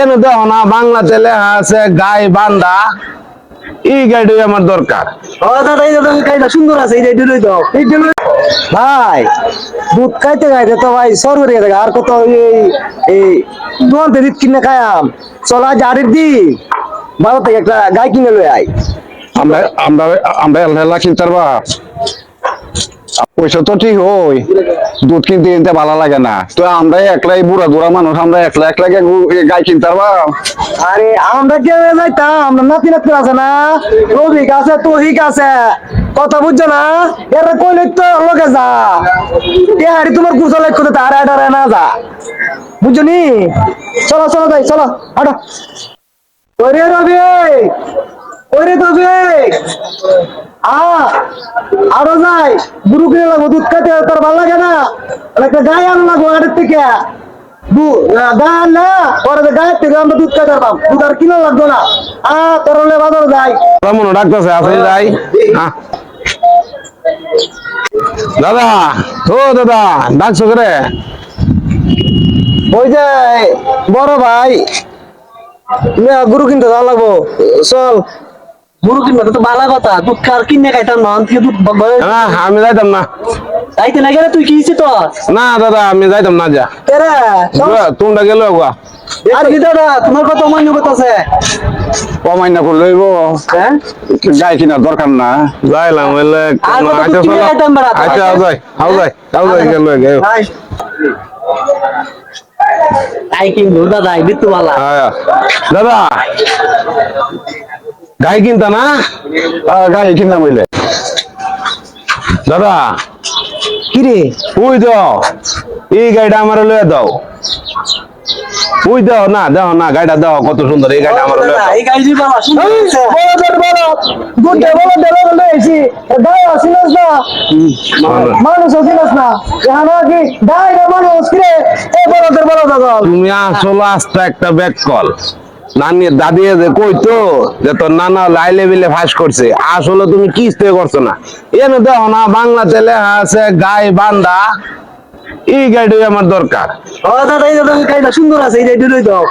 এনে দেখো না বাংলাতে লেখা আছে গাই বান্দা। এই গাড়ি আমার দরকার। সুন্দর আছে এই লই দাও ভাই দুধ খাইতে খাইতে তো ভাই সর করে গেছে আর কত এই এই দোয়ান কিনে খায়াম চলা জারির দি বারো থেকে একটা গাই কিনে লই আই আমরা আমরা আমরা এলা কিনতে পারবা। পয়সা তো ঠিক হই। দুধ কিনতে কিনতে ভালো লাগে না। তো আমরা একলাই বুড়া বুড়া মানুষ, আমরা একলা একলা গাই কিনতে পারবা? আরে, আমরা কে যাইতাম আমরা নাতি নাতি আছে না? রবিক আছে তহিক আছে। কথা বুঝছ না? এরা কইলে তো লোকে যা। এ হারি তোমার কুরসা লাইক করতে তারা এটা না যা। বুঝছ নি? চলো চলো যাই চলো, হাঁটো। ওরে রবি ওরে তবে আ আরও যাই। গুরু কিনে লাগবো দুধ খাইতে তোর ভালো লাগে না? একটা গায়ে আনো লাগবো আড়ের থেকে। গায়ে না পরে গায়ের থেকে আমরা দুধ খাইতে পারবাম। দুধ আর কিনা লাগতো না। আ তোর হলে বাজার যাই। ডাকতেছে আসলে যাই। হ্যাঁ। দাদা ও দাদা ডাকছো করে? ওই যে বড় ভাই। গুরু কিনতে যাওয়া লাগবো। চল। গুরু কিনবে তো ভালো কথা দুধ খার কিনে খাইতাম না থেকে দুধ না আমি যাইতাম না। যাইতে না গেলে তুই কি ইচ্ছে তো? না দাদা আমি যাইতাম না যা। এরা তোমরা গেল গা আর কি দাদা তোমার কত অমান্য করতেছে? কমাই না করে লইব হ্যাঁ? গাই কিনার দরকার না। যাইলাম বলে আর কত আচ্ছা কিনে চলো খাইতাম বেড়া? আও যাই আও যাই আও যাই গেল গেল। ভাই তাই কি দাদা বিত্তু বালা দাদা গাই কিনতা না? গাই কিনতাম বইলে দাদা কিরে? দাও। এই গাড়িটা আমার লয়ে দাও। উই দাও না দাও না গাড়িটা দাও কত সুন্দর এই গাড়িটা আমার লয়ে দাও। এই গাড়ি দি বাবা শুন বড় বড় গুড্ডে বড় দেলো বলে এসি গায় আসিনস না। মানুষ। আসিনস না। জানো কি গায় না মানুষ কিরে? এ বড় তোর বড় দাদা তুমি আসলে আস্তে একটা ব্যাক কল। নানি দাদি যে কইতো যে তোর নানা লাই লেভেলে ফাঁস করছে। আসলে তুমি কি কিস্তে করছ না। এনে দেখো না, বাংলাতে লেখা আছে, গাই বান্দা, এই গাড়ি আমার দরকার। ও দাদা, এই দাদা সুন্দর আছে, এই গাড়ি দাও